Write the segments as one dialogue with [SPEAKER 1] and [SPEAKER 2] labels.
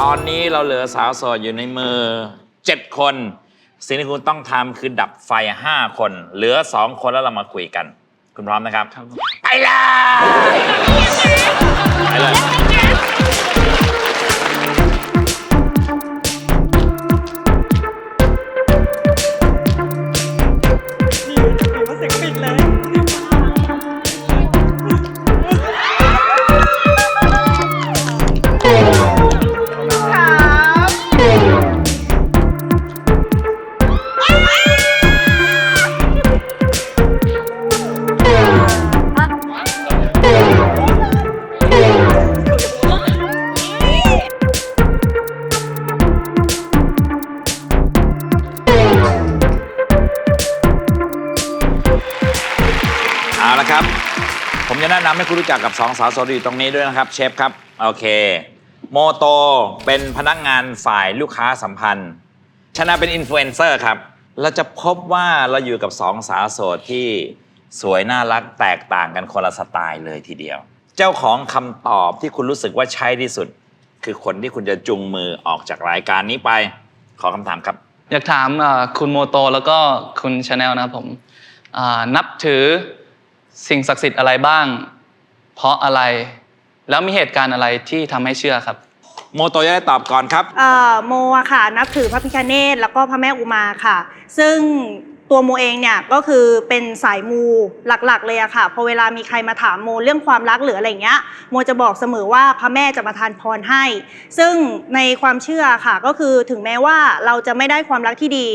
[SPEAKER 1] ตอนนี้เราเหลือสาวโสดอยู่ในมือ 7 คน สิ่งที่คุณต้องทำคือดับไฟ 5 คน เหลือ 2 คนแล้วเรามาคุยกัน คุณพร้อมนะครับ ไปเลย ไปเลยำให้คุณรู้จักกับสองสาวโสดที่อยู่ตรงนี้ด้วยนะครับ เชฟครับ โอเค โมโตเป็นพนักงานฝ่ายลูกค้าสัมพันธ์ ชนะเป็นอินฟลูเอนเซอร์ครับ เราจะพบว่าเราอยู่กับสองสาวโสดที่สวยน่ารักแตกต่างกันคนละสไตล์เลยทีเดียว เจ้าของคำตอบที่คุณรู้สึกว่าใช่ที่สุด คือคนที่คุณจะจุงมือออกจากรายการนี้ไป ขอคำถามครับ
[SPEAKER 2] อยากถามอ่าคุณโมโตแล้วก็คุณชาแนลนะครับผมอ่านับถือสิ่งศักดิ์สิทธิ์อะไรบ้าง เพราะอะไร แล้วมีเหตุการณ์อะไรที่ทำให้เชื่อครับ
[SPEAKER 1] โมโตจะได้ตอบก่อนครับ
[SPEAKER 3] เอ่อโมอะค่ะนับถือพระพิฆเนศแล้วก็พระแม่อุมาค่ะ ซึ่งตัวโมเองเนี่ยก็คือเป็นสายมูหลักๆเลยอะค่ะพอเวลามีใครมาถามโมเรื่องความรักหรืออะไรเงี้ยโมจะบอกเสมอว่าพระแม่จะประทานพรให้ ซึ่งในความเชื่อค่ะก็คือถึงแม้ว่าเราจะไม่ได้ความรักที่ดี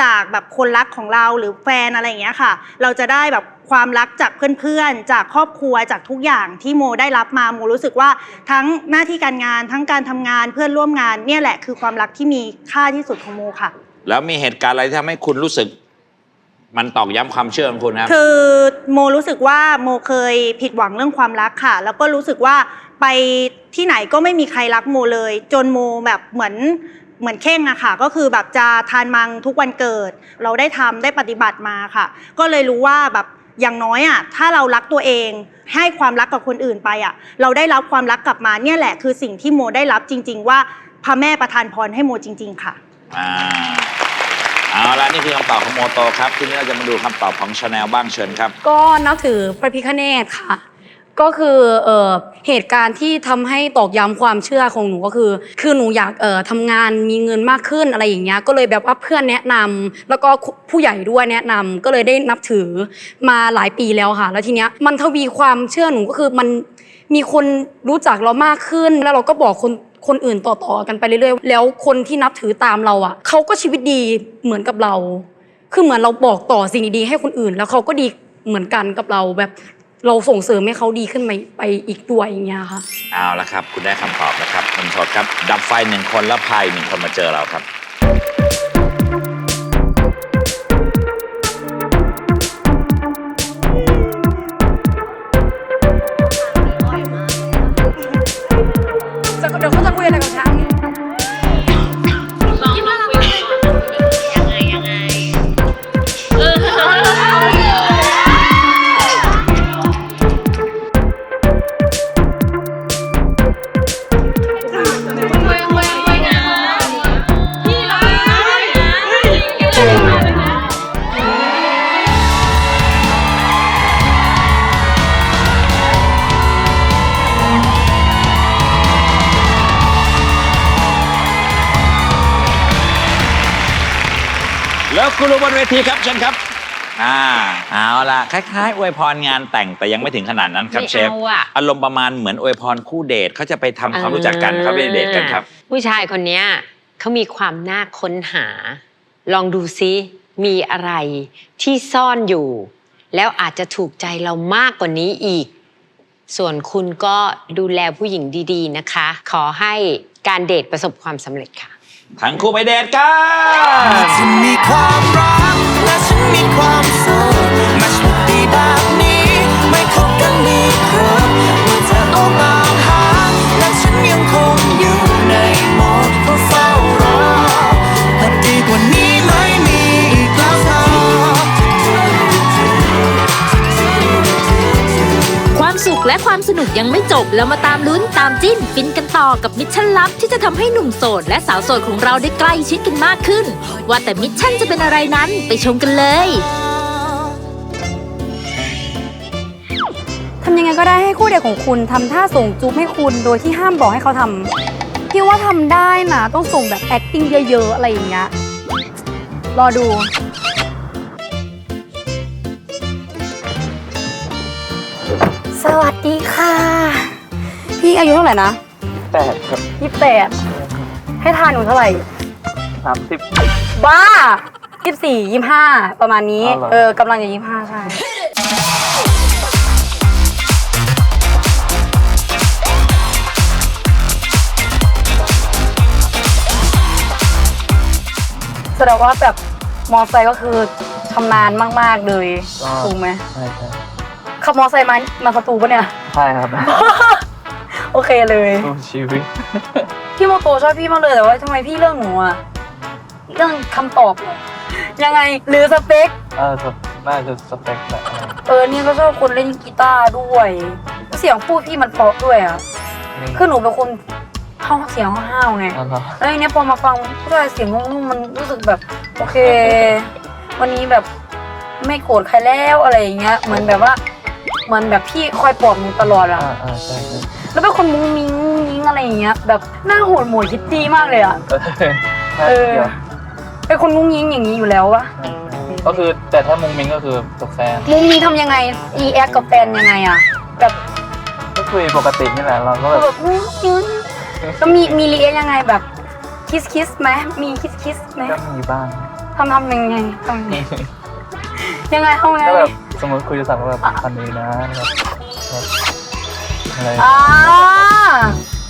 [SPEAKER 3] จากแบบคนรักของเราหรือแฟนอะไรอย่างเงี้ยค่ะ เราจะได้แบบความรักจากเพื่อนๆ จากครอบครัวจากทุกอย่างที่โมได้รับมาโมรู้สึกว่าทั้งหน้าที่การงานทั้งการทำงานเพื่อนร่วมงานเนี่ยแหละคือความรักที่มีค่าที่สุดของโมค่ะ
[SPEAKER 1] แล้วมีเหตุการณ์อะไรที่ทำให้คุณรู้สึก มันตอกย้ำความเชื่อของคุณครับ
[SPEAKER 3] คือโมรู้สึกว่าโมเคยผิดหวังเรื่องความรักค่ะ แล้วก็รู้สึกว่าไปที่ไหนก็ไม่มีใครรักโมเลย จนโมแบบเหมือน เหมือนเข่งอะค่ะ ก็คือแบบจะทานมังทุกวันเกิด เราได้ทำได้ปฏิบัติมาค่ะ ก็เลยรู้ว่าแบบอย่างน้อยอะถ้าเรารักตัวเอง ให้ความรักกับคนอื่นไปอะเราได้รับความรักกลับมาเนี่ยแหละคือสิ่งที่โมได้รับจริง ๆ ว่าพระแม่ประทานพรให้โมจริง ๆ ค่ะ
[SPEAKER 1] อ่าเอาละนี่คือคำตอบของโมโตครับทีนี้เราจะมาดูคำตอบของชาแนลบ้างเชิญครับ
[SPEAKER 4] ก็นับถือพระพิฆเนศค่ะ ก็คือเอ่อเหตุการณ์ที่ทำให้ตอกย้ำความเชื่อของหนูก็คือ คือหนูอยากเอ่อทำงานมีเงินมากขึ้นอะไรอย่างเงี้ยก็เลยแบบว่าเพื่อนแนะนำแล้วก็ผู้ใหญ่ด้วยแนะนำก็เลยได้นับถือมาหลายปีแล้วค่ะ แล้วทีเนี้ยมันทวีความเชื่อหนูก็คือมันมีคนรู้จักเรามากขึ้น แล้วเราก็บอกคนคนอื่นต่อๆกันไปเรื่อยๆ แล้วคนที่นับถือตามเราอะเขาก็ชีวิตดีเหมือนกับเรา คือเหมือนเราบอกต่อสิ่งดีๆให้คนอื่น แล้วเขาก็ดีเหมือนกันกับเราแบบ เราส่งเสริมให้เขาดีขึ้นไปไปอีกด้วยอย่างเงี้ยค่ะ
[SPEAKER 1] เอาละครับ คุณได้คำตอบแล้วครับคุณชดครับ ดับไฟหนึ่งคนแล้วพายหนึ่งคนมาเจอเราครับ
[SPEAKER 4] จะเดี๋ยวเขาจะคุยอะไรกับช้า ง
[SPEAKER 1] แล้วคุณรู้บนเวทีครับเชิญครับ อ่าเอาล่ะคล้ายๆอวยพรงานแต่งแต่ยังไม่ถึงขนาดนั้นครับ
[SPEAKER 5] ไม่
[SPEAKER 1] เชฟ
[SPEAKER 5] เอาอะ
[SPEAKER 1] อารมณ์ประมาณเหมือนอวยพรคู่เดทเขาจะไปทำความรู้จักกันเขาไปเดทกันครับ
[SPEAKER 5] ผู้ชายคนเนี้ยเขามีความน่าค้นหา ลองดูซิ มีอะไรที่ซ่อนอยู่ แล้วอาจจะถูกใจเรามากกว่านี้อีก ส่วนคุณก็ดูแลผู้หญิงดีๆนะคะ ขอให้การเดทประสบความสำเร็จค่ะ
[SPEAKER 1] ทั้งคู่ไปเดทกัน
[SPEAKER 6] ฉันมีความรักและฉันมีความสุข
[SPEAKER 7] บแล้วมาตามลุ้นตามจิ้นฟินกันต่อกับมิชชั่นลับที่จะทำให้หนุ่มโสดและสาวโสดของเราได้ใกล้ชิดกันมากขึ้น ว่าแต่มิชชั่นจะเป็นอะไรนั้นไปชมกันเลย
[SPEAKER 4] ทำยังไงก็ได้ให้คู่เด็กของคุณทำท่าส่งจูบให้คุณโดยที่ห้ามบอกให้เขาทำพี่ว่าทำได้นะต้องส่งแบบ acting เยอะๆ อะไรอย่างเงี้ยรอดูสวัสดีค่ะ พี่อายุเท่าไหร่นะ
[SPEAKER 2] แปดครับ
[SPEAKER 4] ยี่สิบแปดให้ทานหนูเท่าไหร่
[SPEAKER 2] สามสิบ
[SPEAKER 4] บ้ายี่สิบสี่ยี่ห้าประมาณนี้
[SPEAKER 2] อ๋อเหรอ
[SPEAKER 4] เออกำลังจะยี่ห้าใช่ แสดงว่าแบบมอไซค์ก็คือชำนาญมาก ๆ เลย ถูกไหม
[SPEAKER 2] ใช่ใช่
[SPEAKER 4] ขับมอไซค์มามาสตูปะเนี่ย
[SPEAKER 2] ใช่ครับ
[SPEAKER 4] โอเคเลย
[SPEAKER 2] สู้ชีวิต
[SPEAKER 4] พี่โมโตชอบพี่มากเลยแต่ว่าทำไมพี่เลือกหนูอะเรื่องคำตอบเหรอยังไงหรือสเปค
[SPEAKER 2] เออน่าจะสเปคแบบ
[SPEAKER 4] เออนี่ก็ชอบคนเล่นกีตาร์ด้วย เสียงพูดพี่มันเพราะด้วยอะคือหนูเป็นคนห้าวเสียงห้าวๆไง
[SPEAKER 2] อ๋อเหรอ
[SPEAKER 4] แล้วทีเนี้ยพอมาฟังผู้ชายเสียงนุ่มๆมันรู้สึกแบบ โอเค วันนี้แบบไม่โกรธใครแล้วอะไรอย่างเงี้ยเหมือนแบบว่าเหมือนแบบพี่คอยปลอบหนูตลอดอะ
[SPEAKER 2] อ่าอ่าใช่ใช่
[SPEAKER 4] แล้วเป็นคนมุ้งมิ้งมุ้งมิ้งอะไรอย่างเงี้ย แบบหน้าโหดโหมดคิดดีมากเลยอะ
[SPEAKER 2] เออ
[SPEAKER 4] เออ เป็นคนมุ้งมิ้งอย่างนี้อยู่แล้ววะ
[SPEAKER 2] ก็คือแต่ถ้ามุงมิงก็คือกับแฟน
[SPEAKER 4] มุ้งมิ้งทำยังไงรีแอคกับแฟนยังไงอะ แบบ
[SPEAKER 2] ก็คุยปกตินี่แหละเราก็แบบ
[SPEAKER 4] แบบมุ้งมิ้งแล้วมีมีรีแอคยังไงแบบคิสคิสไหมมีคิสคิสไหม
[SPEAKER 2] ก็มีบ้าง
[SPEAKER 4] ทำทำยังไงทำยังไงยังไงทำยังไง
[SPEAKER 2] ก็แบบสมมติคุยโทรศัพท์ก็แบบคันนี้นะแบบแบบ อะไร
[SPEAKER 4] อ่า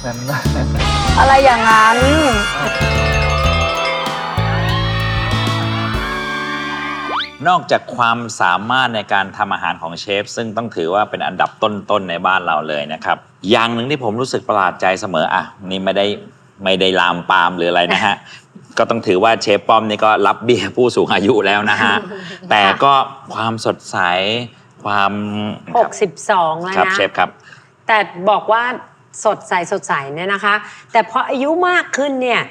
[SPEAKER 2] นั้น
[SPEAKER 4] อะไรอย่างนั้น
[SPEAKER 1] นอกจากความสามารถในการทำอาหารของเชฟ ซึ่งต้องถือว่าเป็นอันดับต้นๆในบ้านเราเลยนะครับ อย่างหนึ่งที่ผมรู้สึกประหลาดใจเสมออะนี่ไม่ได้ไม่ได้ลามปามหรืออะไรนะฮะ ก็ต้องถือว่าเชฟป้อมนี่ก็รับเบี้ยผู้สูงอายุแล้วนะฮะ แต่ก็ความสดใสความ
[SPEAKER 5] 62 แล้ว
[SPEAKER 1] ครับ
[SPEAKER 5] นะ
[SPEAKER 1] เชฟครับ
[SPEAKER 5] แต่บอกว่าสดใสสดใสเนี่ยนะคะ แต่พออายุมากขึ้นเนี่ย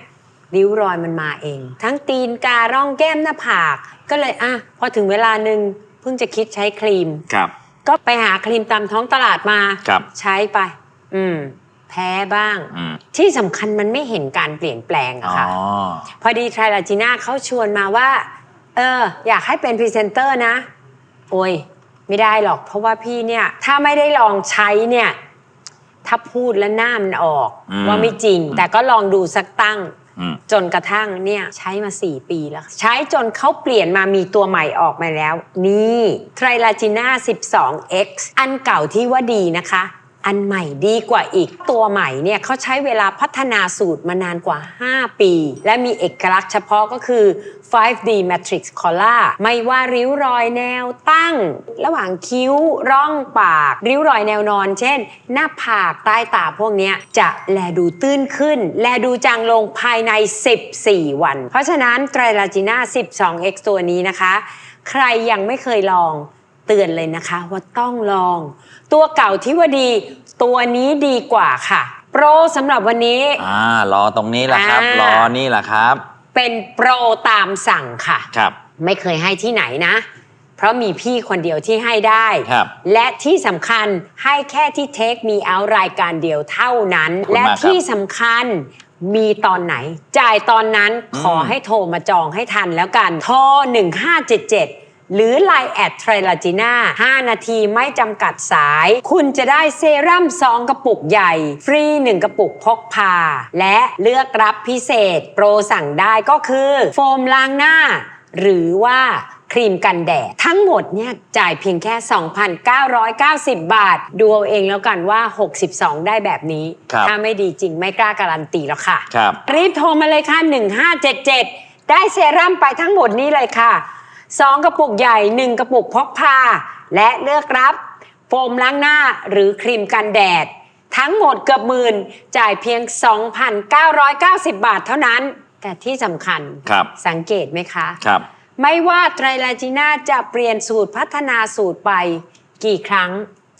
[SPEAKER 5] ริ้วรอยมันมาเอง ทั้งตีนการ่องแก้มหน้าผาก ก็เลยอะพอถึงเวลาหนึ่งเพิ่งจะคิดใช้ครีม
[SPEAKER 1] ครับ
[SPEAKER 5] ก็ไปหาครีมตามท้องตลาดมา
[SPEAKER 1] ครับ
[SPEAKER 5] ใช้ไป อืม แพ้บ้าง
[SPEAKER 1] อืม
[SPEAKER 5] ที่สำคัญมันไม่เห็นการเปลี่ยนแปลง
[SPEAKER 1] อ๋
[SPEAKER 5] อะ
[SPEAKER 1] อ
[SPEAKER 5] ค่ะ พอดีไทรลาจีน่าเขาชวนมาว่า เออ อยากให้เป็นพรีเซนเตอร์นะ โอ้ย ไม่ได้หรอก เพราะว่าพี่เนี่ย ถ้าไม่ได้ลองใช้เนี่ย ถ้าพูดแล้วหน้ามันออก
[SPEAKER 1] อืม
[SPEAKER 5] ว่าไม่จริง แต่ก็ลองดูสักตั้ง
[SPEAKER 1] อืม
[SPEAKER 5] จนกระทั่งเนี่ยใช้มา 4 ปีแล้ว ใช้จนเขาเปลี่ยนมามีตัวใหม่ออกมาแล้ว นี่ไทรลาจีน่า 12x อันเก่าที่ว่าดีนะคะ อันใหม่ดีกว่าอีก ตัวใหม่เนี่ยเขาใช้เวลาพัฒนาสูตรมานานกว่า 5 ปี และมีเอกลักษณ์เฉพาะก็คือ 5D Matrix Color ไม่ว่าริ้วรอยแนวตั้ง ระหว่างคิ้วร่องปาก ริ้วรอยแนวนอน เช่น หน้าผากใต้ตาพวกนี้จะแลดูตื้นขึ้น แลดูจางลงภายใน 14 วัน เพราะฉะนั้นไตรลาจีน่า 12x ตัวนี้นะคะ ใครยังไม่เคยลอง เตือนเลยนะคะว่าต้องลอง ตัวเก่าที่ว่าดี ตัวนี้ดีกว่าค่ะ โปรสำหรับวันนี้
[SPEAKER 1] อ่ารอตรงนี้แหละครับ
[SPEAKER 5] อ่าร
[SPEAKER 1] รอนี่แหละครับ
[SPEAKER 5] เป็นโปรตามสั่งค่ะ
[SPEAKER 1] ครับ
[SPEAKER 5] ไม่เคยให้ที่ไหนนะ เพราะมีพี่คนเดียวที่ให้ได้
[SPEAKER 1] ครับ
[SPEAKER 5] และที่สำคัญให้แค่ที่เทคมีเอารายการเดียวเท่านั้น
[SPEAKER 1] ขอบคุณ
[SPEAKER 5] และ
[SPEAKER 1] มากครับ
[SPEAKER 5] ที่สำคัญมีตอนไหน จ่ายตอนนั้น
[SPEAKER 1] อืม
[SPEAKER 5] ขอให้โทรมาจองให้ทันแล้วกันโทร1577 หรือ Line แอดไทรลาจีน่า5นาทีไม่จำกัดสาย คุณจะได้เซรั่ม2กระปุกใหญ่ ฟรี 1 กระปุกพกพา และเลือกรับพิเศษ โปรสั่งได้ก็คือ โฟมล้างหน้า หรือว่าครีมกันแดด ทั้งหมดเนี่ยจ่ายเพียงแค่ 2,990 บาท ดูเอาเองแล้วกันว่า 62 ได้แบบนี้
[SPEAKER 1] ครับ
[SPEAKER 5] ถ้าไม่ดีจริงไม่กล้าการันตีแล้วค่ะ
[SPEAKER 1] ครับ
[SPEAKER 5] รีบโทรมาเลยค่ะ 1577 ได้เซรั่มไปทั้งหมดนี้เลยค่ะ 2 กระปุกใหญ่ 1 กระปุกพกพา และเลือกรับ โฟมล้างหน้าหรือครีมกันแดด ทั้งหมดเกือบหมื่นจ่ายเพียง 2,990 บาทเท่านั้น แต่ที่สำคัญ
[SPEAKER 1] ครับ
[SPEAKER 5] สังเกตไหมคะ
[SPEAKER 1] ครับ
[SPEAKER 5] ไม่ว่าไตรลาจีน่าจะเปลี่ยนสูตรพัฒนาสูตรไปกี่ครั้ง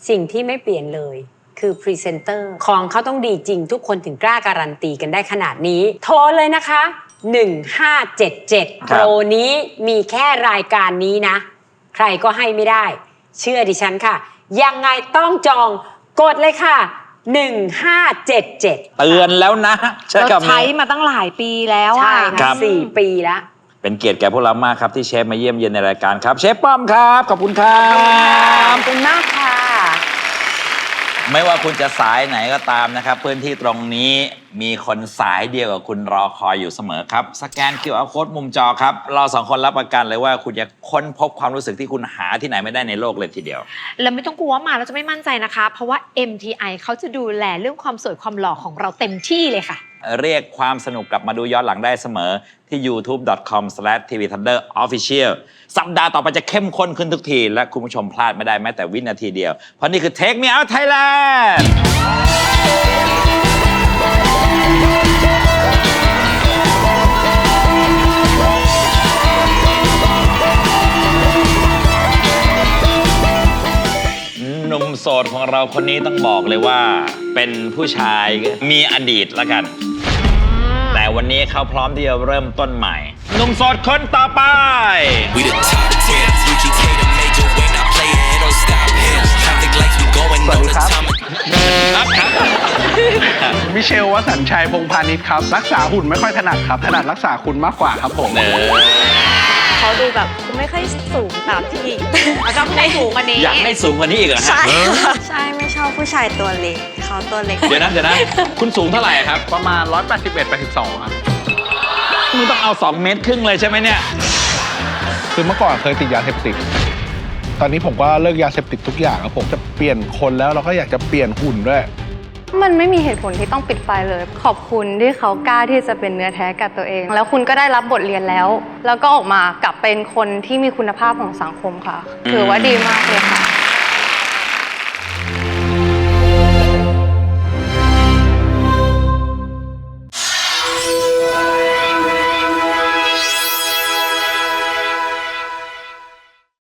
[SPEAKER 5] สิ่งที่ไม่เปลี่ยนเลยคือพรีเซนเตอร์ของเขาต้องดีจริงทุกคนถึงกล้าการันตีกันได้ขนาดนี้ โทรเลยนะคะ 1577โปรนี้มีแค่รายการนี้นะ ใครก็ให้ไม่ได้ เชื่อดิฉันค่ะ ยังไงต้องจองกดเลยค่ะ 1577
[SPEAKER 1] เตือนแล้วนะ ใช่
[SPEAKER 8] เรา
[SPEAKER 1] คำ
[SPEAKER 8] ใช้
[SPEAKER 1] นี้
[SPEAKER 8] มาตั้งหลายปีแล้ว
[SPEAKER 5] ใช่
[SPEAKER 8] อะ
[SPEAKER 1] ครั
[SPEAKER 5] ค่ะ
[SPEAKER 1] บ
[SPEAKER 5] สี่ปีแล้ว
[SPEAKER 1] เป็นเกียรติแก่พวกเรามากครับที่เชฟมาเยี่ยมเยียนในรายการครับ เชฟป้อมครับ ขอบคุณครับ
[SPEAKER 8] ขอบคุณมากค่ะ
[SPEAKER 1] ไม่ว่าคุณจะสายไหนก็ตามนะครับ พื้นที่ตรงนี้ มีคนสายเดียวกับคุณรอคอยอยู่เสมอครับ สแกน QR Code มุมจอครับ เราสองคนรับประกันเลยว่าคุณจะค้นพบความรู้สึกที่คุณหาที่ไหนไม่ได้ในโลกเลยทีเดียว
[SPEAKER 9] แล้วไม่ต้องกลัวว่ามาแล้วจะไม่มั่นใจนะคะ เพราะว่า MTI เขาจะดูแลเรื่องความสวยความหล่อของเราเต็มที่เลยค่ะ
[SPEAKER 1] เรียกความสนุกกลับมาดูย้อนหลังได้เสมอที่ youtube.com/tvthunderofficial สัปดาห์ต่อไปจะเข้มข้นขึ้นทุกที และคุณผู้ชมพลาดไม่ได้แม้แต่วินาทีเดียว เพราะนี่คือ Take Me Out Thailand สดของเราคนนี้ต้องบอกเลยว่า เป็นผู้ชายมีอดีตแล้วกัน แต่วันนี้เขาพร้อมที่จะเริ่มต้นใหม่หนุ่มโสดคนต่อไป
[SPEAKER 6] We the top 10, UGK the major way, not playing, it don't stop here. Traffic lights, we going, know the time.
[SPEAKER 1] ครับครับ
[SPEAKER 10] มิเชลวสันต์ชัยพงษ์พาณิชย์ครับ รักษาหุ่นไม่ค่อยถนัดครับ ถนัดรักษาคุณมากกว่าครับผม
[SPEAKER 1] เนอ
[SPEAKER 8] เขาดูแบบไม่ค่อยสูงตามที่ชอบให้สูงกว่านี้
[SPEAKER 1] อยากให้สูงกว่านี้อีกเหรอฮะ
[SPEAKER 8] ใช่ค่ะใช่ไม่ชอบผู้ชายตัวเล็กเขาตัวเล็ก
[SPEAKER 1] เดี๋ยวนะเดี๋ยวนะคุณสูงเท่าไหร่ครับ
[SPEAKER 10] ประมาณ 181 82ครับ
[SPEAKER 1] มึงต้องเอา 2 เมตรครึ่งเลยใช่ไหมเนี่ย
[SPEAKER 10] คือเมื่อก่อนเคยติดยาเสพติด ตอนนี้ผมก็เลิกยาเสพติดทุกอย่างครับผมจะเปลี่ยนคนแล้วเราก็อยากจะเปลี่ยนหุ่นด้วย
[SPEAKER 11] มันไม่มีเหตุผลที่ต้องปิดไฟเลย ขอบคุณที่เขากล้าที่จะเป็นเนื้อแท้กับตัวเอง แล้วคุณก็ได้รับบทเรียนแล้ว แล้วก็ออกมากลับเป็นคนที่มีคุณภาพของสังคมค่ะ ถือว่าดีมากเลยค่ะ